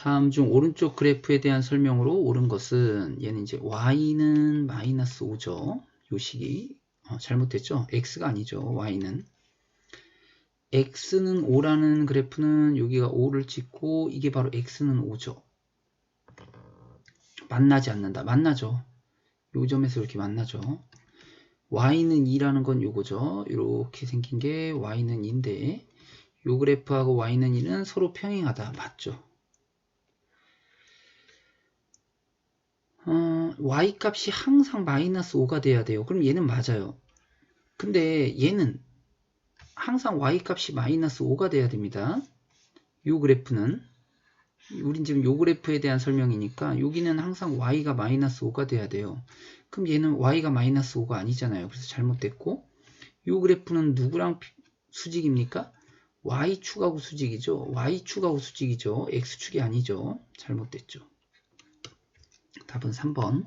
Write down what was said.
다음 중 오른쪽 그래프에 대한 설명으로 옳은 것은 얘는 이제 y는 마이너스 5죠. 요식이 어, 잘못됐죠. x가 아니죠. y는 x는 5라는 그래프는 여기가 5를 찍고 이게 바로 x는 5죠. 만나지 않는다. 만나죠. 요 점에서 이렇게 만나죠. y는 2라는 건 요거죠. 이렇게 생긴 게 y는 2인데 요 그래프하고 y는 2는 서로 평행하다. 맞죠. 어, y 값이 항상 마이너스 5가 돼야 돼요. 그럼 얘는 맞아요. 근데 얘는 항상 y 값이 마이너스 5가 돼야 됩니다. 요 그래프는 우린 지금 요 그래프에 대한 설명이니까 여기는 항상 y가 마이너스 5가 돼야 돼요. 그럼 얘는 y가 마이너스 5가 아니잖아요. 그래서 잘못됐고 요 그래프는 누구랑 수직입니까? y축하고 수직이죠. y축하고 수직이죠. x축이 아니죠. 잘못됐죠. 답은 3번.